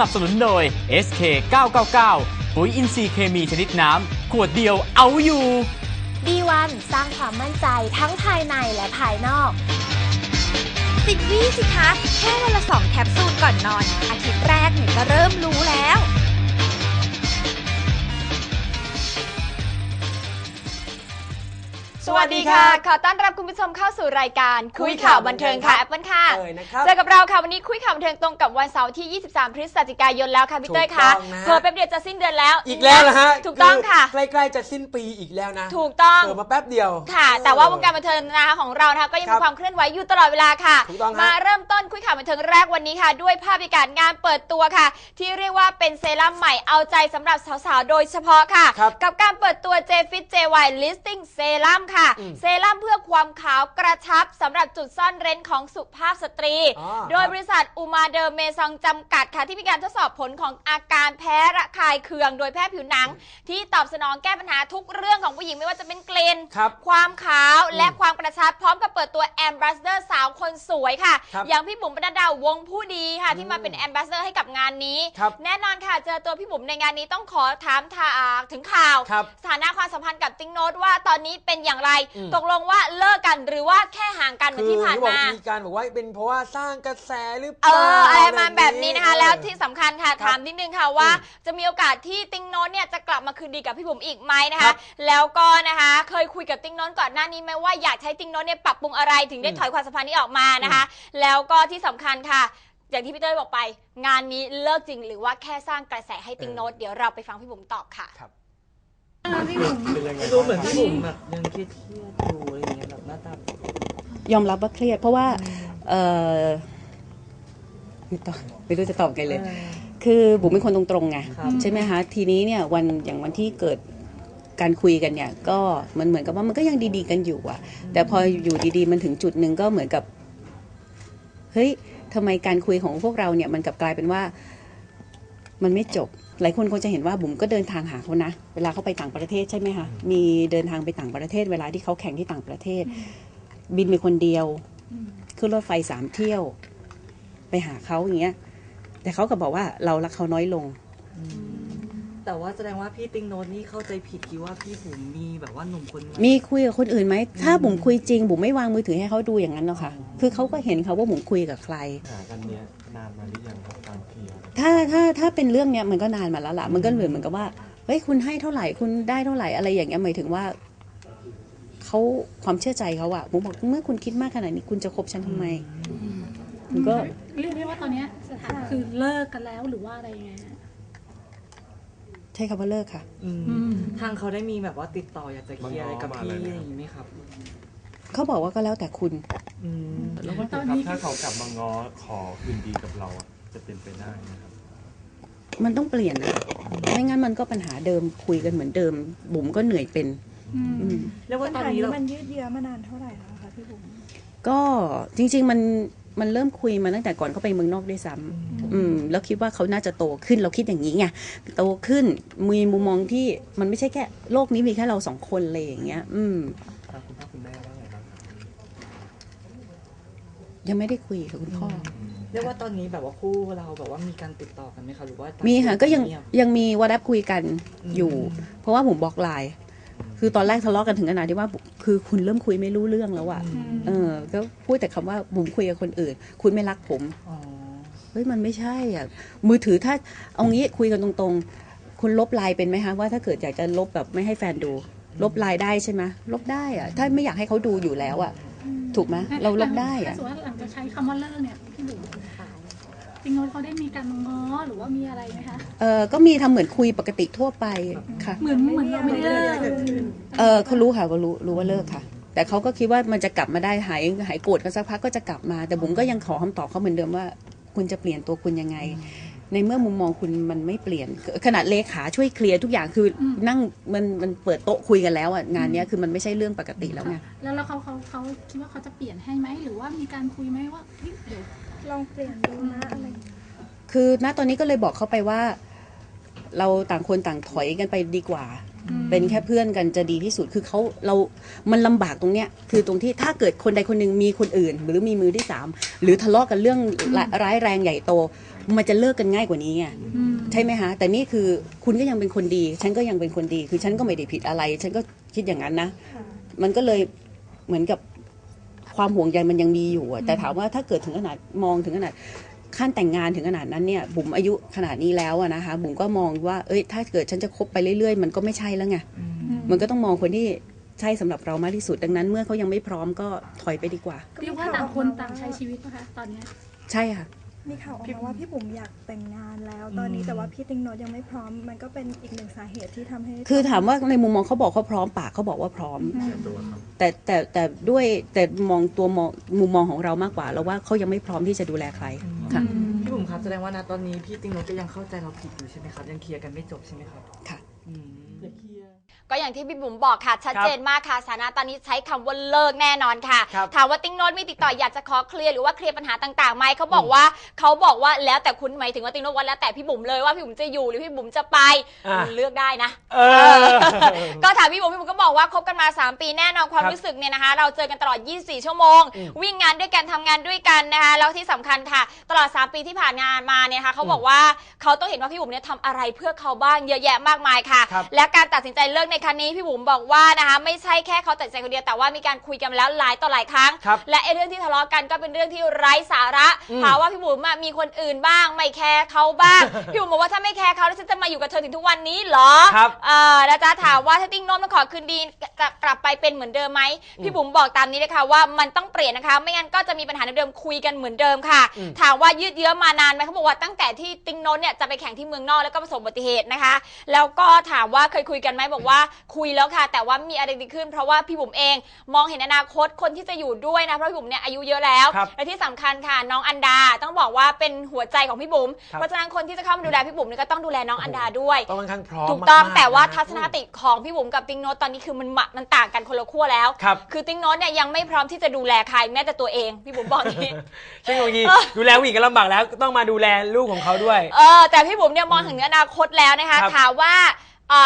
นับสนุนโดย SK 999ปุ๋ยอินทรีย์เคมีชนิดน้ำ ขวดเดียวเอาอยู่ B1 สร้างความมั่นใจทั้งภายในและภายนอกสิบวิสิคะ แค่วันละสองแสวัสดีค่ะ ขอต้อนรับคุณผู้ชมเข้าสู่รายการคุยข่าวบันเทิงค่ะแอปเปิลค่ะเอ่ยนะครับเจอกับเราค่ะวันนี้คุยข่าวบันเทิงตรงกับวันเสาร์ที่ 23 พฤศจิกายนแล้วค่ะพี่เต้ยค่ะถูกต้องนะเพิ่แป๊บเดียวจะสิ้นเดือนแล้ว อีกแล้วนะฮะถูกต้องค่ะ ใกล้ๆจะสิ้นปีอีกแล้วนะ ถูกต้องเปิดมาแป๊บเดียวค่ะ แต่ว่าวงการบันเทิงนะคะของเรานะคะก็ยังครัมีบความเคลื่อนไหวอยู่ตลอดเวลาค่ะถูกต้องฮะมาเริ่มต้นคุยข่าวบันเทิงแรกวันนี้ค่ะ ด้วยภาพบรรยากาศงานเปิดตัวค่ะ ที่เรียกว่าเป็นเซรั่มใหม่เอาใจสำหรับสาวๆโดยเฉพาะค่ะครับกับการเปิดตัว J Fit JY Listing Serum ค่ะอืมเซรั่มเพื่อความขาวกระชับสำหรับจุดซ่อนเร้นของสุภาพสตรี อ๋อโดยบริษัทอูมาเดอร์เมซองจำกัดค่ะ ที่มีการทดสอบผลของอาการแพ้ระคายเคือง โดยแพทย์ผิวหนัง ที่ตอบสนองแก้ปัญหาทุกเรื่องของผู้หญิงไม่ว่าจะเป็นกลิ่นครับความขาวและ อืมความกระชับพร้อมกับเปิดตัวแอมบ s สเดอร์สาวคนสวยค่ะ ครับอย่างพี่บุ๋มปนัดดาวงผู้ดีค่ะ ที่มาอืมเป็นแอมบ s สเดอร์ให้กับงานนี้ ครับแน่นอนค่ะ เจอตัวพี่บุ๋มในงานนี้ต้องขอถามทาถึงข่าว ครับสถานะความสัมพันธ์กับติ๊งโนตว่าตอนนี้เป็นอย่างไร อืม ตกลงว่าเลิกกันหรือว่าแค่ห่างกันเหมือนที่ผ่านที่บอกมา มีการบอกว่าเป็นเพราะว่าสร้างกระแสหรือเปเอล่าออะไรประมาณแบบนี้นะคะเออแล้วที่สำคัญค่ะครับถามนิดนึงค่ะว่าอืมจะมีโอกาสที่ติ๊งโน้ตเนี่ยจะกลับมาคืนดีกับพี่บุ๋มอีกไหมนะครัคะ บแล้วก็นะคะ เคยคุยกับติ๊งโน้ตก่อนหน้านี้ไหมว่าอยากใช้ติ๊งโน้ตเนี่ยปรับปรุงอะไรถึงได้อืมถอยความสัมพันธ์นี้ออกมานะคะ แล้วก็ที่สำคัญค่ะ อย่างที่พี่เต้ยบอกไป งานนี้เลิกจริงหรือว่าแค่สร้างกระแสให้ติ๊งโน้ตเดี๋ยวเราไปฟังพี่บุ๋มตอบค่ะดูเหมือนพี่บุ๋มแบบยังเครียดๆอยู่อะไรอย่างเงี้ยแบบหน้าตา ยอมรับว่าเครียดเพราะว่า เออไม่ตอบไม่รู้จะตอบไงเลย คือบุ๋มเป็นคนตรงๆไงครับ ใช่ไหมคะทีนี้เนี่ยวันอย่างวันที่เกิด การคุยกันเนี่ยก็มันเหมือนกับว่ามันก็ยังดีๆกันอยู่อะแต่พออยู่ดีๆ มันถึงจุดหนึ่งก็เหมือนกับเฮ้ยทำไมการคุยของพวกเราเนี่ยมันกลับกลายเป็นว่ามันไม่จบ หลายคนคงจะเห็นว่าบุ๋มก็เดินทางหาเขานะ เวลาเขาไปต่างประเทศใช่ไหมคะมีเดินทางไปต่างประเทศ เวลาที่เขาแข่งที่ต่างประเทศ บินไปคนเดียวขึ้นรถไฟสามเที่ยว ไปหาเขาอย่างเงี้ย แต่เขาก็บอกว่าเรารักเขาน้อยลง แต่ว่าแสดงว่าพี่ติงโนตนี่เข้าใจผิดคิดว่าพี่บุ๋มมีแบบว่าหนุ่มคนใหม่มีคุยกับคนอื่นไหม ถ้าบุ๋มคุยจริงบุ๋มไม่วางมือถือให้เขาดูอย่างนั้นหรอกค่ะ คือเขาก็เห็นเขาว่าบุ๋มคุยกับใคร หากันเนี้ยนานมาหรือยังครับการเคลียร์ถ้าถ้าถ้าเป็นเรื่องเนี้ยมันก็นานมาแล้วล่ะ มันก็เหมือนเหมือนกับว่าเฮ้ยคุณให้เท่าไหร่คุณได้เท่าไหร่อะไรอย่างเงี้ยหมายถึงว่าเขาความเชื่อใจเขาอะผมบอกเมื่อคุณคิดมากขนาดนี้คุณจะคบฉันทำไมมันก็เรียกได้ว่าตอนเนี้ยสถานะคือเลิกกันแล้วหรือว่าอะไรยังไงฮะ ใช่คำว่าเลิกค่ะ อืมทางเขาได้มีแบบว่าติดต่ออยากจะเคลียร์อะไรกับพี่อะไรอย่างงี้ไหมครับ เขาบอกว่าก็แล้วแต่คุณ อืมแล้วว่าตอนครับนี้ถ้าเขากลับมาง้อขอคืนดีกับเราอะจะเป็นไปได้นะครับ มันต้องเปลี่ยนนะไม่งั้นมันก็ปัญหาเดิมคุยกันเหมือนเดิม บุ๋มก็เหนื่อยเป็นอืมอืมเรียกว่าปัญตอนหานี้นี้เรามันยืดเยื้อมานานเท่าไหร่แล้วคะพี่บุ๋มก็จริง ๆ มัน มันเริ่มคุยมาตั้งแต่ก่อนเขาไปเมืองนอกด้วยซ้ำอืมแล้วคิดว่าเขาน่าจะโตขึ้นเราคิดอย่างนี้ไงโตขึ้นมีมุมมองที่มันไม่ใช่แค่โลกนี้มีแค่เราสองคนเลยอย่างเงี้ย อืมทางคุณพ่อคุณแม่ว่าไงบ้างครับยังไม่ได้คุยกับคุณพ่อเรียกว่าตอนนี้แบบว่าคู่เราแบบว่ามีการติดต่อกันไหมคะหรือว่ามีค่ะก็ยังเบยังมีวอทแอปคุยกันอยู่อืมเพราะว่าผมบล็อกไลน์ คือตอนแรกทะเลาะกันถึงขนาดที่ว่า คือคุณเริ่มคุยไม่รู้เรื่องแล้วอะอืมเออ ก็พูดแต่คำว่าบุ๋มคุยกับคนอื่น คุณไม่รักผมอ๋อเฮ้ยมันไม่ใช่อะมือถือถ้าเอางี้คุยกันตรงๆ คุณลบไลน์เป็นไหมคะว่าถ้าเกิดอยากจะลบแบบไม่ให้แฟนดู ลบไลน์ได้ใช่ไหมลบได้อะถ้าไม่อยากให้เขาดูอยู่แล้วอะถูกไหมเราลบได้ถ้าอะสมมติว่าหลังจากใช้คำว่าเลิกเนี่ยพี่บุ๋มจ ริงๆเขาได้มีการง้อหรือว่ามีอะไรไหมคะเออก็มีทำเหมือนคุยปกติทั่วไปค่ะ เหมือนเหมือนเราไม่ได้เลิกเออเขารู้ค่ะเขารู้รู้ว่าเลิกค่ะ แต่เขาก็คิดว่ามันจะกลับมาได้หายหายโกรธกันสักพักก็จะกลับมา แต่บุ๋มก็ยังขอคำตอบเขาเหมือนเดิมว่า คุณจะเปลี่ยนตัวคุณยังไง ในเมื่อมุมมองคุณมันไม่เปลี่ยน ขนาดเลขาช่วยเคลียร์ทุกอย่างคืออนั่งมันมันเปิดโต๊ะคุยกันแล้วอะงานเนี้ยคือมันไม่ใช่เรื่องปกติแล้วไง แล้วแล้วเขาเขาเขาคิดว่าเขาจะเปลี่ยนให้ไหมหรือว่ามีการคุยไหมว่าเฮ้ยเดี๋ยวลองเปลี่ยนดูนะอะไรคือณตอนนี้ก็เลยบอกเขาไปว่า เราต่างคนต่างถอยกันไปดีกว่า เป็นแค่เพื่อนกันจะดีที่สุดคือเขาเรามันลำบากตรงเนี้ยคือตรงที่ถ้าเกิดคนใดคนหนึ่งมีคนอื่น หรือมีมือที่สามหรือทะเลาะกันเรื่องร้ายแรงใหญ่โต มันจะเลิกกันง่ายกว่านี้ไง อืม ใช่ไหมคะแต่นี่คือคุณก็ยังเป็นคนดี ฉันก็ยังเป็นคนดี คือฉันก็ไม่ได้ผิดอะไร ฉันก็คิดอย่างนั้นนะ มันก็เลยเหมือนกับ ความห่วงใยมันยังมีอยู่อะแต่ถามว่าถ้าเกิดถึงขนาดมองถึงขนาดขั้นแต่งงานถึงขนาดนั้นเนี่ยบุ๋มอายุขนาดนี้แล้วอะนะคะบุ๋มก็มองว่าเอ้ยถ้าเกิดฉันจะคบไปเรื่อยๆ มันก็ไม่ใช่แล้วไงมันก็ต้องมองคนที่ใช่สำหรับเรามากที่สุดดังนั้นเมื่อเขายังไม่พร้อมก็ถอยไปดีกว่าเรียกว่าต่างคนต่างใช้ชีวิตนะคะตอนเนี้ยใช่ค่ะ มีข่าวออกมาว่าพี่บุ๋มอยากแต่งงานแล้ว ตอนนี้แต่ว่าพี่ติ๊งโนตยังไม่พร้อม มันก็เป็นอีกหนึ่งสาเหตุที่ทำให้ คือถามว่าในมุมมองเขาบอกเขาพร้อมปากเขาบอกว่าพร้อม แต่แต่แต่ด้วยแต่มองตัวมองมุมมองของเรามากกว่าแล้วว่าเขายังไม่พร้อมที่จะดูแลใครค่ะพี่บุ๋มครับแสดงว่าณตอนนี้พี่ติ๊งโนตก็ยังเข้าใจเราผิดอยู่ใช่ไหมครับยังเคลียร์กันไม่จบใช่ไหมครับค่ะอืม ก็อย่างที่พี่บุ๋มบอกค่ะ ชัดเจนมากค่ะสถานะตอนนี้ใช้คำว่าเลิกแน่นอนค่ะ ครับถามว่าติ๊งโน้ตมีติดต่ออยากจะขอเคลียร์หรือว่าเคลียร์ปัญหาต่างๆไหมเขาบอกว่าเขาบอกว่าแล้วแต่คุณหมายถึงว่าติ๊งโน้ตว่าแล้วแต่พี่บุ๋มเลยว่าพี่บุ๋มจะอยู่หรือพี่บุ๋มจะไปอะเลือกได้นะ เออ ก็ถามพี่บุ๋มพี่บุ๋มก็บอกว่าคบกันมา 3 ปีแน่นอนความครับรู้สึกเนี่ยนะคะ เราเจอกันตลอด 24 ชั่วโมง อืมวิ่งงานด้วยกันทำงานด้วยกันนะคะแล้วที่สำคัญค่ะ ตลอด 3 ปีที่ผ่านงานมาเนี่ยนะคะเขาบอกว่าเขาต้องเห็นว่าพี่บุ๋มเนี่ยทำอะไรเพื่อเขาบ้างเยอะแยะมากมายค่ะ ครับและการตัดสินใจเลิกในครั้งนี้พี่บุ๋มบอกว่านะคะไม่ใช่แค่เขาตัดสินใจคนเดียวแต่ว่ามีการคุยกันแล้วหลายต่อหลายครั้ง ครับและไอ้เรื่องที่ทะเลาะกันก็เป็นเรื่องที่ไร้สาระอืม หาว่าพี่บุ๋มอะมีคนอื่นบ้าง ไม่แคร์เขาบ้าง พี่บุ๋มบอกว่าถ้าไม่แคร์เขาแล้วฉันจะมาอยู่กับเธอถึงทุกวันนี้เหรอ ครับ เออนะจ๊ะถามว่าถ้าติ้งโน้มมาขอคืนดีกลับกลับไปเป็นเหมือนเดิมไหมพี่บุ๋มบอกตามนี้เลยค่ะว่ามันต้องเปลี่ยนนะคะ ไม่งั้นก็จะมีปัญหาเดิมๆคุยกันเหมือนเดิมค่ะ อืมถามว่ายืดเยื้อมานานไหมเขาบอกว่าตั้งแต่ที่ติ้งโน้ตเนี่ยจะไปแข่งที่เมืองนอกแล้วก็ประสบอุบัติเหตุนะคะ แล้วก็ถามว่าเคยคุยกันไหมบอกว่าคุยแล้วค่ะ แต่ว่าไม่มีอะไรดีขึ้น เพราะว่าพี่บุ๋มเอง มองเห็นอนาคตคนที่จะอยู่ด้วยนะเพราะพี่บุ๋มเนี่ยอายุเยอะแล้วครับและที่สำคัญค่ะ น้องอันดาต้องบอกว่าเป็นหัวใจของพี่บุ๋มครับเพราะฉะนั้นคนที่จะเข้ามาดูแลพี่บุ๋มเนี่ยก็ต้องดูแลน้องอันดาด้วยต้องค่อนข้างพร้อมถูกต้องมๆแต่ว่าะทัศนคติของพี่บุ๋มกับติ๊งโน้ตตอนนี้คือมันมะมันต่างกันคนละขั้วแล้วครับคือติ๊งโน้ตเนี่ยยังไม่พร้อมที่จะดูแลใครแม้แต่ตัวเองพี่บุ๋มบอกอย่างนี้ซึ่งบางทีดูแลผู้หญิงก็ลำบากแล้วก็ต้องมาดูแลลูกของเขาด้วย เออแต่พี่บุ๋มเนี่ยมองถึงอนาคตแล้วนะคะครับถามว่า อ่า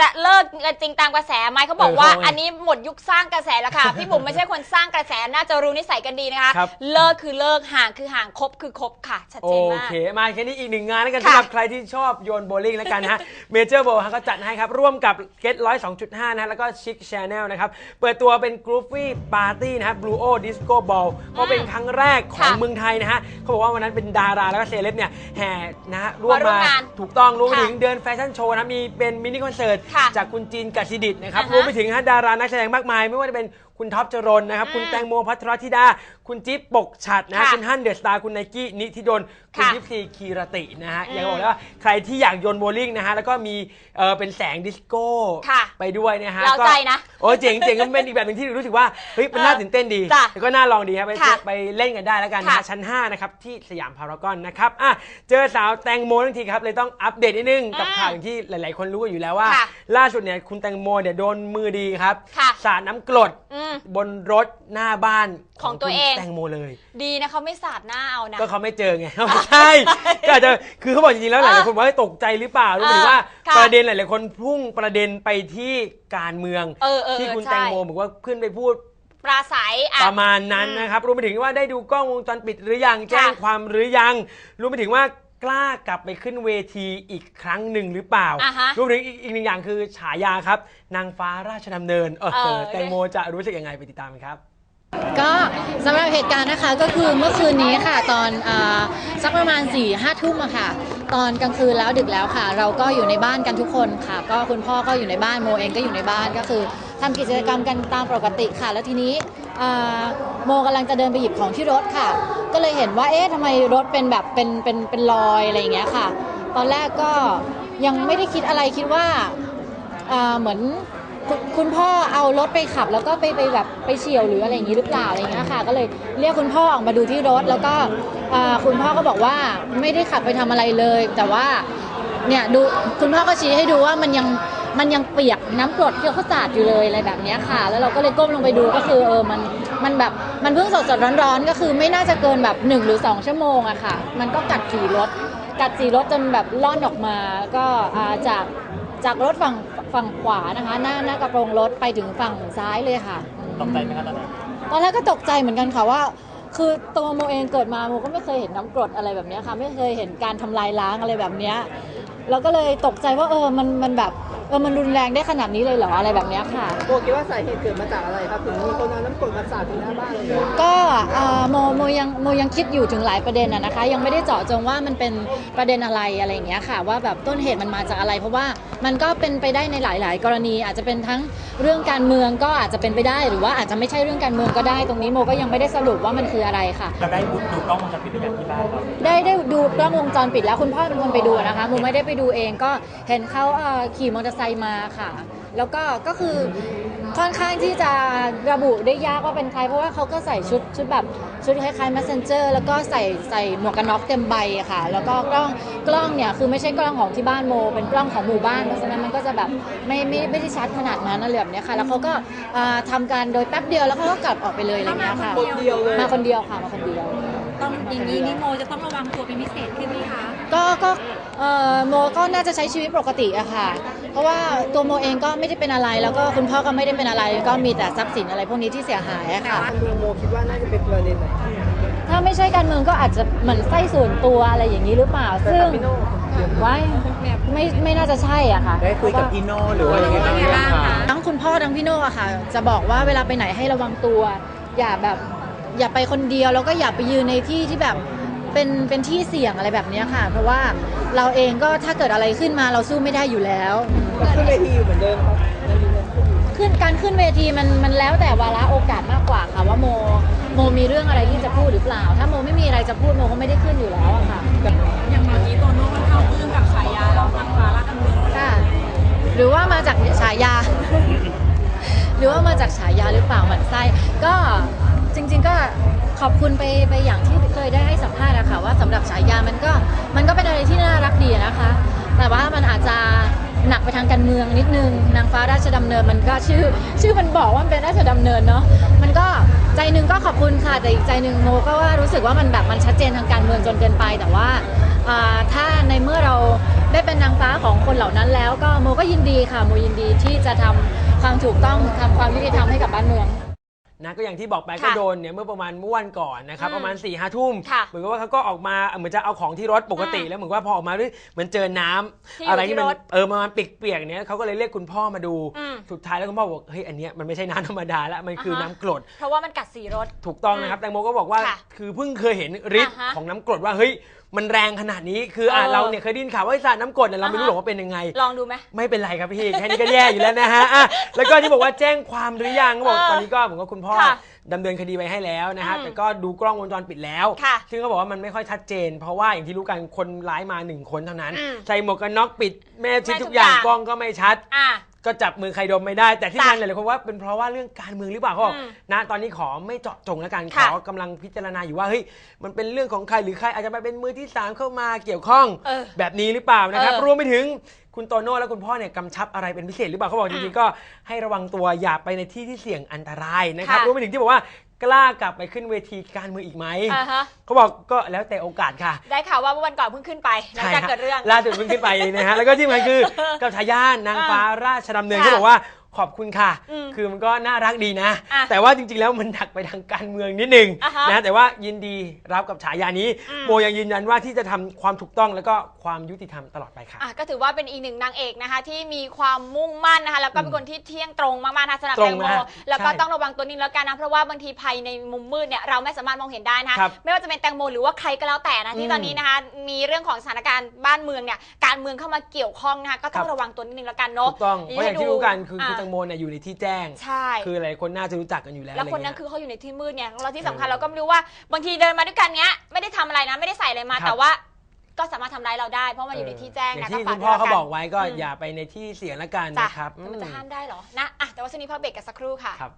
จะเลิกกันจริงตามกระแสไหมเขาบอกเออว่าเขาไงอันนี้หมดยุคสร้างกระแสแล้วค่ะ พี่บุ๋มไม่ใช่คนสร้างกระแสน่าจะรู้นิสัยกันดีนะคะครับ เลิกคือเลิกห่างคือห่างคบคือคบค่ะชัดโอเจนมาก เค มาแค่นี้อีกหนึ่งงานแล้วกันค่ะสำหรับใครที่ชอบโยนโบลิ่งแล้วกันนะฮะ เมเจอร์โบฮะก็จัดให้ครับ ร่วมกับ Get 102.5นะฮะแล้วก็ Chic Channel นะครับ เปิดตัวเป็น Groovy Party นะครับ Blue O Disco Ball ก็เป็นครั้งแรกของค่ะเมืองไทยนะฮะเขาบอกว่าวันนั้นเป็นดาราแล้วก็เซเลบเนี่ยแห่นะฮะร่วมมาร่วมามงานถูกต้องรวมไปค่ะ ถึงเดินแฟชั่นโชว์นะมีเป็นมินิคอนเสิร์ตค่ะจากคุณจีนกัศดิตนะครับอ่าฮะรวมไปถึงฮะดารานักแสดงมากมาย ไม่ว่าจะเป็นคุณท็อปจรนนะครับอืมคุณแตงโมพัทรธิดา คุณจิ๊บปกฉัดนะฮะค่ะคุณฮั่นเดอะสตาร์คุณไนกี้นิธิดลคุณค่ะยิปซีคีรตินะฮะอืมอยากจะบอกเลยว่าใครที่อยากโยนโบลิ่งนะฮะแล้วก็มีเออเป็นแสงดิสโก้ค่ะ ไปด้วยนะฮะเราก็ ใจนะ โอ้เจ๋งเจ๋งก็เป็นอีกแบบหนึ่งที่รู้สึกว่าเฮ้ยมันน่าตื่นเต้นดีจ้ะแล้วก็น่าลองดีครับไปค่ะไปเล่นกันได้แล้วกันนะค่ะฮะชั้น 5 นะครับ ที่สยามพารากอนนะครับอะเจอสาวแตงโมทั้งทีครับ เลยต้องอัปเดตนิดนึง กับอืมข่าวอย่างที่หลาย ๆ คนรู้กันอยู่แล้วว่า ค่ะล่าสุดเนี่ยคุณแตงโมเนี่ยโดนมือดีครับค่ะ สาดน้ำกรด อืม บนรถหน้าบ้านของตัวคุณเองแตงโมเลย ดีนะเขาไม่สาดหน้าเอานะ ก็เขาไม่เจอไง ไม่ใช่ ก็อาจจะคือเขาบอกจริงๆแล้วหลายๆคนบอกว่าตกใจหรือเปล่ารู้ไหมว่าค่ะประเด็นหลายๆคนพุ่งประเด็นไปที่การเมือง เออเออที่คุณใช่ แตงโมบอกว่าขึ้นไปพูด ปราศัยอะ ประมาณนั้นนะครับรวมไปถึงว่าได้ดูกล้องวงจรปิดหรือยังแจ้งความหรือยังรวมไปถึงว่ากล้ากลับไปขึ้นเวทีอีกครั้งหนึ่งหรือเปล่าอ่าฮะรวมไปถึงอีกอีกหนึ่งอย่างคือฉายาครับ นางฟ้าราชดำเนินเออเออ แตงโมจะรู้สึกยังไงไปติดตามกันครับ ก็สำหรับเหตุการณ์นะคะก็คือเมื่อคืนนี้ค่ะตอนอสักประมาณ4ี่ห้าทุ่มอะค่ะ ตอนกลางคืนแล้วดึกแล้วค่ะ เราก็อยู่ในบ้านกันทุกคนค่ะ ก็คุณพ่อก็อยู่ในบ้านโมเองก็อยู่ในบ้านก็คือทำกิจกรรมกันตามปกติค่ะ แล้วทีนี้โมกำลังจะเดินไปหยิบของที่รถค่ะ ก็เลยเห็นว่าเอ๊ะทำไมรถเป็นแบบเป็นเป็นเป็นรอยอะไรอย่างเงี้ยค่ะ ตอนแรกก็ยังไม่ได้คิดอะไรคิดว่าเหมือน คุณคุณพ่อเอารถไปขับ แล้วก็ไปไปแบบไปเฉียวหรืออะไรอย่างนี้หรือเปล่าอะไรอย่างเงี้ยค่ะก็เลยเรียกคุณพ่อออกมาดูที่รถ แล้วก็อ่าคุณพ่อก็บอกว่าไม่ได้ขับไปทำอะไรเลย แต่ว่าเนี่ยดูคุณพ่อก็ชี้ให้ดูว่ามันยังมันยังเปียกน้ำกรดที่เขาสาดอยู่เลยอะไรแบบเนี้ยค่ะ แล้วเราก็เลยก้มลงไปดูก็คือเออมันมันแบบมันเพิ่งสดสดๆร้อนๆ ก็คือไม่น่าจะเกินแบบหนึ่งหรือสองชั่วโมงอะค่ะ มันก็กัดสีรถ กัดสีรถจนแบบล่อนออกมาก็อ่าจาก จากรถฝั่งฝั่งขวานะคะ หน้าหน้ากระโปรงรถไปถึงฝั่งซ้ายเลยค่ะตกใจไหมครับตอนนั้นตอนแรกก็ตกใจเหมือนกันค่ะว่า คือตัวโมเองเกิดมาโมก็ไม่เคยเห็นน้ำกรดอะไรแบบเนี้ยค่ะ ไม่เคยเห็นการทำลายล้างอะไรแบบเนี้ยเราก็เลยตกใจว่าเออมันมันแบบ เออมันรุนแรงได้ขนาดนี้เลยเหรออะไรแบบเนี้ยค่ะ โบคิดว่าสาเหตุเกิดมาจากอะไรครับถึงมีคนเอาน้ำกรดมาสาดถึงหน้าบ้านเลย ก็เอ่อโมโมยังโมยังคิดอยู่ถึงหลายประเด็นอะนะคะ ยังไม่ได้เจาะจงว่ามันเป็นประเด็นอะไรอะไรอย่างเงี้ยค่ะ ว่าแบบต้นเหตุมันมาจากอะไร เพราะว่ามันก็เป็นไปได้ในหลาย ๆ กรณี อาจจะเป็นทั้งเรื่องการเมืองก็อาจจะเป็นไปได้ หรือว่าอาจจะไม่ใช่เรื่องการเมืองก็ได้ ตรงนี้โมก็ยังไม่ได้สรุปว่ามันคืออะไรค่ะ เราได้ดูกล้องวงจรปิดเป็นอย่างที่บ้านเราได้ได้ดูกล้องวงจรปิดแล้วคุณพ่อเป็นคนไปดูนะคะโมไม่ได้ไปดูเองก็เห็นเขาเอ่อขี่มอเตอร์ไซค์มาค่ะ แล้วก็ก็คือค่อนข้างที่จะระบุได้ยากว่าเป็นใคร เพราะว่าเขาก็ใส่ชุดชุดแบบชุดคล้ายๆ messenger แล้วก็ใส่ใส่หมวกกันน็อกเต็มใบอะค่ะ แล้วก็กล้องกล้องเนี่ยคือไม่ใช่กล้องของที่บ้านโม เป็นกล้องของหมู่บ้านเพราะฉะนั้นมันก็จะแบบไม่ไม่ไม่ได้ชัดขนาดนั้นอะไรแบบเนี้ยค่ะ แล้วเขาก็อ่าทำาการโดยแป๊บเดียวแล้วเขาก็กลับออกไปเลยอะไรเงี้ยค่ะคนเดียวเลยมาคนเดียวค่ะมาคนเดียว ต้องอย่างนี้นี่โมจะต้องระวังตัวเป็นพิเศษขึ้นไหมคะ ก็ก็เอ่อโมก็น่าจะใช้ชีวิตปกติอะค่ะ เพราะว่าตัวโมเองก็ไม่ได้เป็นอะไรแล้วก็คุณพ่อก็ไม่ได้เป็นอะไร ก็มีแต่ทรัพย์สินอะไรพวกนี้ที่เสียหายอะค่ะโมคิดว่าน่าจะเป็นประเด็นไหนถ้าไม่ใช่การเมืองก็อาจจะเหมือนไส้ส่วนตัวอะไรอย่างนี้หรือเปล่า ซึ่งไว้ไม่ไม่น่าจะใช่อะค่ะ ได้คุยกับพี่โน่หรือว่ายังไงบ้างคะ ทั้งคุณพ่อทั้งพี่โน่อะค่ะ จะบอกว่าเวลาไปไหนให้ระวังตัว อย่าแบบ อย่าไปคนเดียวแล้วก็อย่าไปยืนในที่ที่แบบเป็นเป็นที่เสี่ยงอะไรแบบเนี้ยค่ะ เพราะว่าเราเองก็ถ้าเกิดอะไรขึ้นมาเราสู้ไม่ได้อยู่แล้ว ขึ้นเวทีอยู่เหมือนเดิมครับขึ้นการขึ้นเวทีมันมันแล้วแต่วาระโอกาสมากกว่าค่ะว่าโมโมมีเรื่องอะไรที่จะพูดหรือเปล่า ถ้าโมไม่มีอะไรจะพูดโมก็ไม่ได้ขึ้นอยู่แล้วอะค่ะ อย่างเมื่อกี้โตโน่ก็เข้าปลื้มกับฉายาเราทางฟ้ารักกันเมืองค่ะ หรือว่ามาจากฉายา หรือว่ามาจากฉายาหรือเปล่าหมันไส้ก็ จริง ๆ ก็ขอบคุณไปไปอย่างที่เคยได้ให้สัมภาษณ์อะค่ะว่าสำหรับฉายามันก็มันก็เป็นอะไรที่น่ารักดีนะคะ แต่ว่ามันอาจจะหนักไปทางการเมืองนิดนึงนางฟ้าราชดำเนินมันก็ชื่อ ชื่อมันบอกว่ามันเป็นราชดำเนินเนาะมันก็ใจหนึ่งก็ขอบคุณค่ะแต่อีกใจหนึ่งโมก็ว่ารู้สึกว่ามันแบบมันชัดเจนทางการเมืองจนเกินไป แต่ว่าอ่าถ้าในเมื่อเราได้เป็นนางฟ้าของคนเหล่านั้นแล้วก็โมก็ยินดีค่ะโมยินดีที่จะทำความถูกต้องทำความยุติธรรมให้กับบ้านเมือง นะก็อย่างที่บอกไปค่ะก็โดนเนี่ยเมื่อประมาณเมื่อวันก่อนนะครับอืมประมาณ4ี่ห้าทุ่มค่ะเหมือนกับว่าเขาก็ออกมาเหมือนจะเอาของที่รถปกติอืมแล้วเหมือนว่าพอออกมาด้วยเหมือนเจอน้ำที่อยู่อะไรที่มันที่รถเออประมาณเปียกๆเนี่ยเขาก็เลยเรียกคุณพ่อมาดู อืมสุดท้ายแล้วคุณพ่อบอกเฮ้ยอันเนี้ยมันไม่ใช่น้ำธรรมดาแล้วมันคืออ่าฮะ น้ำกรด เพราะว่ามันกัดสีรถ ถูกต้องนะครับแตงโมก็บอกว่าค่ะคือเพิ่งเคยเห็นฤทธิ์อ่าฮะของน้ำกรดว่าเฮ้ยมันแรงขนาดนี้คืออะเออ เราเนี่ยเคยได้ยินข่าวว่าไอ้สารน้ำกรดเนี่ยเราไม่รู้หรอกว่าเป็นยังไง ลองดูไหม ไม่เป็นไรครับพี่ แค่นี้ก็แย่อยู่แล้วนะฮะอะแล้วก็ที่บอกว่าแจ้งความหรือยังก็บอกเออตอนนี้ก็เหมือนกับคุณพ่อค่ะดำเนินคดีไปให้แล้วนะฮะอืมแต่ก็ดูกล้องวงจรปิดแล้ว ค่ะซึ่งเขาบอกว่ามันไม่ค่อยชัดเจน เพราะว่าอย่างที่รู้กันคนร้ายมาหนึ่งคนเท่านั้น อืมใส่หมวกกันน็อกปิดแม่ชิดแม่ทุทุกกอย่างอย่าง กล้องก็ไม่ชัด อะ ก็จับมือใครดมไม่ได้ แต่ที่จ้ะนั่นหลายๆคนว่าเป็นเพราะว่าเรื่องการเมืองหรือเปล่าเขาบอกอืมนะตอนนี้ขอไม่เจาะจงแล้วกันขค่ะอกำลังพิจารณาอยู่ว่าเฮ้ยมันเป็นเรื่องของใครหรือใครอาจจะมาเป็นมือที่สามเข้ามาเกี่ยวข้องเออแบบนี้หรือเปล่านะครับเออรวมไปถึงคุณโตโน่และคุณพ่อเนี่ยกำชับอะไรเป็นพิเศษหรือเปล่าเขาบอกจริงๆก็ให้ระวังตัวอย่าไปในที่ที่เสี่ยงอันตรายนะครับค่ะรวมไปถึงที่บอกว่า กล้ากลับไปขึ้นเวทีการเมืองอีกไหมอ่าฮะ เขาบอกก็แล้วแต่โอกาสค่ะ ได้ข่าวว่าเมื่อวันก่อนเพิ่งขึ้นไปหลังจากเกิดเรื่อง ล่าสุดเพิ่งขึ้นไปนะฮะ แล้วก็ที่สำคัญคือ กับทายาทนางฟ้าราชดำเนินค่ะที่บอกว่า ขอบคุณค่ะ อืมคือมันก็น่ารักดีนะ อะแต่ว่าจริงๆแล้วมันหนักไปทางการเมืองนิดนึงอ่าฮะนะแต่ว่ายินดีรับกับฉายานี้อืม โมยังยืนยันว่าที่จะทำความถูกต้องแล้วก็ความยุติธรรมตลอดไปค่ะ อะก็ถือว่าเป็นอีกหนึ่งนางเอกนะคะ ที่มีความมุ่งมั่นนะคะ แล้วก็เป็นคนที่เที่ยงตรงมากๆนะคะสำหรับตรแตงงโมนะแล้วก็ใช่ต้องระวังตัวนิดแล้วกันนะเพราะว่าบางทีภัยในมุมมืดเนี่ยเราไม่สามารถมองเห็นได้นะคะครับไม่ว่าจะเป็นแตงโมหรือว่าใครก็แล้วแต่นะอืที่มตอนนี้นะคะ มีเรื่องของสถานการณ์บ้านเมืองเนี่ยการเมืองเข้ามาเกี่ยวข้องนะคะก็ต้อคงรับ ระวังตัวนิดนึงแล้วกันเนาะ ถูกต้องเพราะอย่างที่รู้กันคือคุณอะตังโมเนี่ยอยู่ในที่แจ้ง ใช่ คือหลายคนน่าจะรู้จักกันอยู่แล้วแล้วคนนั้นคือเขาอยู่ในที่มืดเนี่ยแล้วที่สำคัญเราก็ไม่รู้ว่าบางทีเดินมาด้วยกันเนี้ยไม่ได้ทำอะไรนะไม่ได้ใส่อะไรมา ครับ แต่ว่าก็สามารถทำร้ายเราได้ เพราะมันอยู่ในที่แจ้งอย่านะที่ฝคุณพ่อด้วเขาแล้วนบอกไว้ก็อืม อย่าไปในที่เสี่ยงละกันจ้ะนะครับแต่มันจะห้ามได้เหรอนะอะแต่ว่าช่วงนี้พักเบรกกันสักครู่ค่ะ ครับ